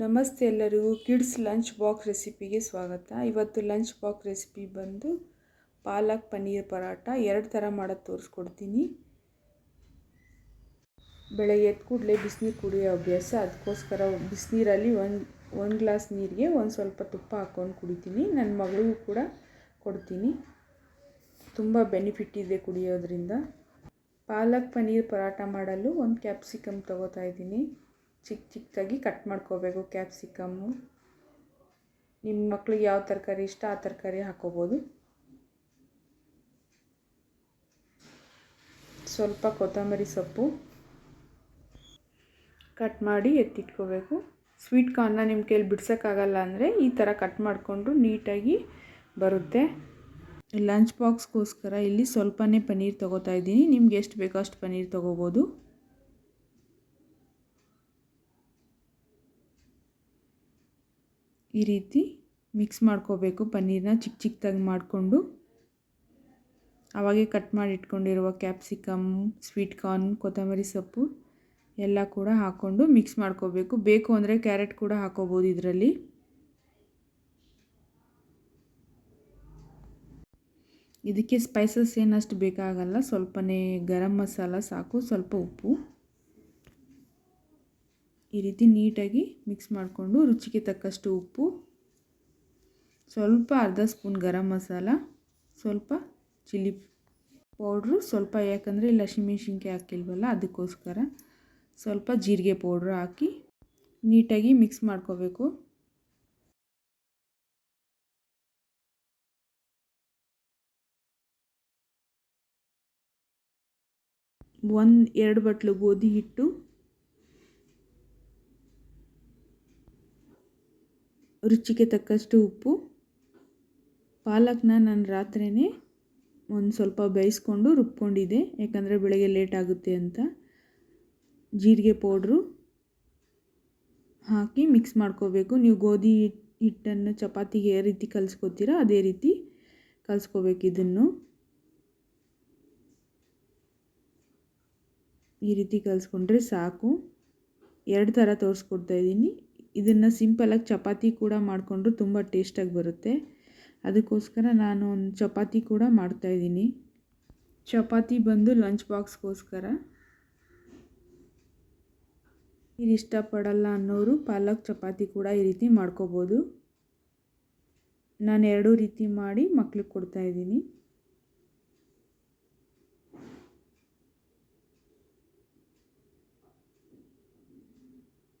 ನಮಸ್ತೆ ಎಲ್ಲರಿಗೂ kids lunch box ರೆಸಿಪಿಗೆ ಸ್ವಾಗತ. ಇವತ್ತು ಲಂಚ್ ಬಾಕ್ಸ್ ರೆಸಿಪಿ ಬಂದು ಪಾಲಕ್ ಪನ್ನೀರ್ ಪರಾಟ ಎರಡು ಥರ ಮಾಡೋದು ತೋರಿಸ್ಕೊಡ್ತೀನಿ. ಬೆಳಗ್ಗೆ ಎದ್ದು ಕೂಡಲೇ ಬಿಸಿನೀರು ಕುಡಿಯೋ ಅಭ್ಯಾಸ. ಅದಕ್ಕೋಸ್ಕರ ಬಿಸಿನೀರಲ್ಲಿ ಒಂದು ಒಂದು ಗ್ಲಾಸ್ ನೀರಿಗೆ ಒಂದು ಸ್ವಲ್ಪ ತುಪ್ಪ ಹಾಕ್ಕೊಂಡು ಕುಡಿತೀನಿ. ನನ್ನ ಮಗಳಿಗೂ ಕೂಡ ಕೊಡ್ತೀನಿ. ತುಂಬ ಬೆನಿಫಿಟ್ ಇದೆ ಕುಡಿಯೋದ್ರಿಂದ. ಪಾಲಕ್ ಪನ್ನೀರ್ ಪರಾಟ ಮಾಡಲು ಒಂದು ಕ್ಯಾಪ್ಸಿಕಮ್ ತೊಗೋತಾ ಇದ್ದೀನಿ. ಚಿಕ್ಕ ಚಿಕ್ಕದಾಗಿ ಕಟ್ ಮಾಡ್ಕೋಬೇಕು ಕ್ಯಾಪ್ಸಿಕಮ್ಮು. ನಿಮ್ಮ ಮಕ್ಳಿಗೆ ಯಾವ ತರಕಾರಿ ಇಷ್ಟ ಆ ತರಕಾರಿ ಹಾಕೋಬೋದು. ಸ್ವಲ್ಪ ಕೊತ್ತಂಬರಿ ಸೊಪ್ಪು ಕಟ್ ಮಾಡಿ ಎತ್ತಿಟ್ಕೋಬೇಕು. ಸ್ವೀಟ್ ಕಾರ್ನ್ನ ನಿಮ್ಮ ಕೈಲಿ ಬಿಡ್ಸೋಕ್ಕಾಗಲ್ಲ ಅಂದರೆ ಈ ಥರ ಕಟ್ ಮಾಡಿಕೊಂಡು ನೀಟಾಗಿ ಬರುತ್ತೆ. ಲಂಚ್ ಬಾಕ್ಸ್ಗೋಸ್ಕರ ಇಲ್ಲಿ ಸ್ವಲ್ಪನೇ ಪನ್ನೀರ್ ತೊಗೋತಾ ಇದ್ದೀನಿ. ನಿಮ್ಗೆ ಎಷ್ಟು ಬೇಕೋ ಅಷ್ಟು ಪನ್ನೀರ್ ತೊಗೋಬೋದು. ಈ ರೀತಿ ಮಿಕ್ಸ್ ಮಾಡ್ಕೋಬೇಕು. ಪನ್ನೀರನ್ನ ಚಿಕ್ಕ ಚಿಕ್ಕದಾಗಿ ಮಾಡಿಕೊಂಡು ಅವಾಗೆ ಕಟ್ ಮಾಡಿ ಇಟ್ಕೊಂಡಿರುವ ಕ್ಯಾಪ್ಸಿಕಮ್, ಸ್ವೀಟ್ ಕಾರ್ನ್, ಕೊತ್ತಂಬರಿ ಸೊಪ್ಪು ಎಲ್ಲ ಕೂಡ ಹಾಕ್ಕೊಂಡು ಮಿಕ್ಸ್ ಮಾಡ್ಕೋಬೇಕು. ಬೇಕು ಅಂದರೆ ಕ್ಯಾರೆಟ್ ಕೂಡ ಹಾಕೋಬೋದು ಇದರಲ್ಲಿ. ಇದಕ್ಕೆ ಸ್ಪೈಸಸ್ ಏನಷ್ಟು ಬೇಕಾಗಲ್ಲ. ಸ್ವಲ್ಪನೇ ಗರಂ ಮಸಾಲ ಸಾಕು, ಸ್ವಲ್ಪ ಉಪ್ಪು. ಈ ರೀತಿ ನೀಟಾಗಿ ಮಿಕ್ಸ್ ಮಾಡಿಕೊಂಡು ರುಚಿಗೆ ತಕ್ಕಷ್ಟು ಉಪ್ಪು, ಸ್ವಲ್ಪ ಅರ್ಧ ಸ್ಪೂನ್ ಗರಂ ಮಸಾಲ, ಸ್ವಲ್ಪ ಚಿಲ್ಲಿ ಪೌಡ್ರು, ಸ್ವಲ್ಪ ಯಾಕಂದರೆ ಇಲ್ಲಿ ಹಸಿಮೆಣ್ಸಿನ್ಕಾಯಿ ಹಾಕಿಲ್ವಲ್ಲ ಅದಕ್ಕೋಸ್ಕರ ಸ್ವಲ್ಪ ಜೀರಿಗೆ ಪೌಡ್ರ್ ಹಾಕಿ ನೀಟಾಗಿ ಮಿಕ್ಸ್ ಮಾಡ್ಕೋಬೇಕು. ಒಂದು ಎರಡು ಬಟ್ಲು ಗೋಧಿ ಹಿಟ್ಟು ರುಚಿಗೆ ತಕ್ಕಷ್ಟು ಉಪ್ಪು. ಪಾಲಕ್ನ ನಾನು ರಾತ್ರಿಯೇ ಒಂದು ಸ್ವಲ್ಪ ಬೇಯಿಸ್ಕೊಂಡು ರುಬ್ಕೊಂಡಿದ್ದೆ. ಯಾಕಂದರೆ ಬೆಳಗ್ಗೆ ಲೇಟ್ ಆಗುತ್ತೆ ಅಂತ. ಜೀರಿಗೆ ಪೌಡ್ರು ಹಾಕಿ ಮಿಕ್ಸ್ ಮಾಡ್ಕೋಬೇಕು. ನೀವು ಗೋಧಿ ಹಿಟ್ಟನ್ನು ಚಪಾತಿಗೆ ಯಾವ ರೀತಿ ಕಲಿಸ್ಕೊತೀರ ಅದೇ ರೀತಿ ಕಲಿಸ್ಕೋಬೇಕು ಇದನ್ನು. ಈ ರೀತಿ ಕಲಿಸ್ಕೊಂಡ್ರೆ ಸಾಕು. ಎರಡು ಥರ ತೋರಿಸ್ಕೊಡ್ತಾ ಇದ್ದೀನಿ. ಇದನ್ನು ಸಿಂಪಲಾಗಿ ಚಪಾತಿ ಕೂಡ ಮಾಡಿಕೊಂಡ್ರು ತುಂಬ ಟೇಸ್ಟಾಗಿ ಬರುತ್ತೆ. ಅದಕ್ಕೋಸ್ಕರ ನಾನು ಒಂದು ಚಪಾತಿ ಕೂಡ ಮಾಡ್ತಾಯಿದ್ದೀನಿ ಚಪಾತಿ ಬಂದು ಲಂಚ್ ಬಾಕ್ಸ್ಗೋಸ್ಕರ ಇದು ಇಷ್ಟಪಡಲ್ಲ ಅನ್ನೋರು ಪಾಲಕ್ ಚಪಾತಿ ಕೂಡ ಈ ರೀತಿ ಮಾಡ್ಕೋಬೋದು. ನಾನು ಎರಡೂ ರೀತಿ ಮಾಡಿ ಮಕ್ಳಿಗೆ ಕೊಡ್ತಾಯಿದ್ದೀನಿ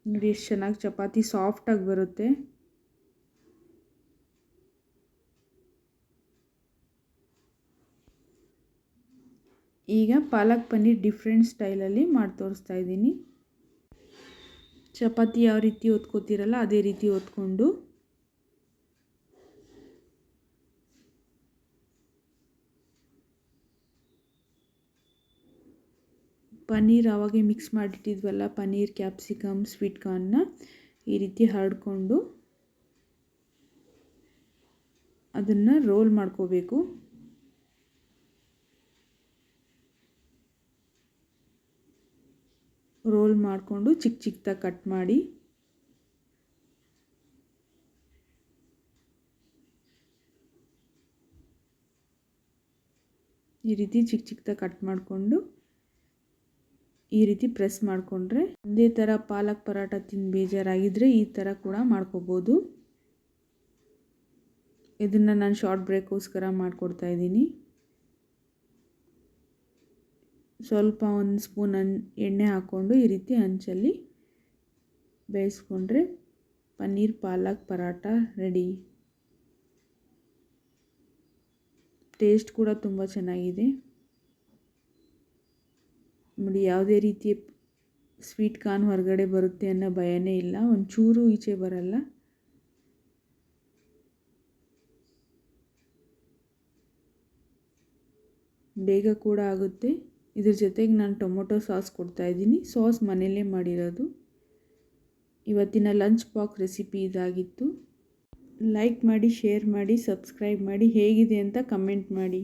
ನೋಡಿ, ಎಷ್ಟು ಚೆನ್ನಾಗಿ ಚಪಾತಿ ಸಾಫ್ಟಾಗಿ ಬರುತ್ತೆ. ಈಗ ಪಾಲಕ್ ಪನ್ನೀರ್ ಡಿಫ್ರೆಂಟ್ ಸ್ಟೈಲಲ್ಲಿ ಮಾಡಿ ತೋರಿಸ್ತಾ ಇದ್ದೀನಿ. ಚಪಾತಿ ಯಾವ ರೀತಿ ಒತ್ಕೋತಿರಲ್ಲ ಅದೇ ರೀತಿ ಒತ್ಕೊಂಡು ಪನ್ನೀರ್ ಆವಾಗೆ ಮಿಕ್ಸ್ ಮಾಡಿಟ್ಟಿದ್ವಲ್ಲ ಪನ್ನೀರ್, ಕ್ಯಾಪ್ಸಿಕಮ್, ಸ್ವೀಟ್ ಕಾರ್ನ್ನ ಈ ರೀತಿ ಹರಡ್ಕೊಂಡು ಅದನ್ನು ರೋಲ್ ಮಾಡ್ಕೋಬೇಕು. ರೋಲ್ ಮಾಡಿಕೊಂಡು ಚಿಕ್ಕ ಚಿಕ್ಕದಾಗಿ ಕಟ್ ಮಾಡಿ ಈ ರೀತಿ ಚಿಕ್ಕ ಚಿಕ್ಕದಾಗಿ ಕಟ್ ಮಾಡಿಕೊಂಡು ಈ ರೀತಿ ಪ್ರೆಸ್ ಮಾಡಿಕೊಂಡ್ರೆ ಒಂದೇ ಥರ ಪಾಲಕ್ ಪರಾಟ ತಿಂದು ಬೇಜಾರಾಗಿದ್ದರೆ ಈ ಥರ ಕೂಡ ಮಾಡ್ಕೋಬೋದು. ಇದನ್ನು ನಾನು ಶಾರ್ಟ್ ಬ್ರೇಕ್ಗೋಸ್ಕರ ಮಾಡಿಕೊಡ್ತಾ ಇದ್ದೀನಿ. ಸ್ವಲ್ಪ ಒಂದು ಸ್ಪೂನ್ ಅನ್, ಎಣ್ಣೆ ಹಾಕ್ಕೊಂಡು ಈ ರೀತಿ ಹಂಚಲ್ಲಿ ಬೇಯಿಸ್ಕೊಂಡ್ರೆ ಪನ್ನೀರ್ ಪಾಲಕ್ ಪರಾಟ ರೆಡಿ ಟೇಸ್ಟ್ ಕೂಡ ತುಂಬ ಚೆನ್ನಾಗಿದೆ. ನೋಡಿ ಯಾವುದೇ ರೀತಿಯ ಸ್ವೀಟ್ ಕಾರ್ನ್ ಹೊರಗಡೆ ಬರುತ್ತೆ ಅನ್ನೋ ಭಯನೇ ಇಲ್ಲ. ಒಂಚೂರು ಈಚೆ ಬರಲ್ಲ. ಬೇಗ ಕೂಡ ಆಗುತ್ತೆ. ಇದ್ರ ಜೊತೆಗೆ ನಾನು ಟೊಮೊಟೊ ಸಾಸ್ ಕೊಡ್ತಾಯಿದ್ದೀನಿ ಸಾಸ್ ಮನೆಯಲ್ಲೇ ಮಾಡಿರೋದು. ಇವತ್ತಿನ ಲಂಚ್ ಬಾಕ್ಸ್ ರೆಸಿಪಿ ಇದಾಗಿತ್ತು. ಲೈಕ್ ಮಾಡಿ, ಶೇರ್ ಮಾಡಿ, ಸಬ್ಸ್ಕ್ರೈಬ್ ಮಾಡಿ. ಹೇಗಿದೆ ಅಂತ ಕಮೆಂಟ್ ಮಾಡಿ.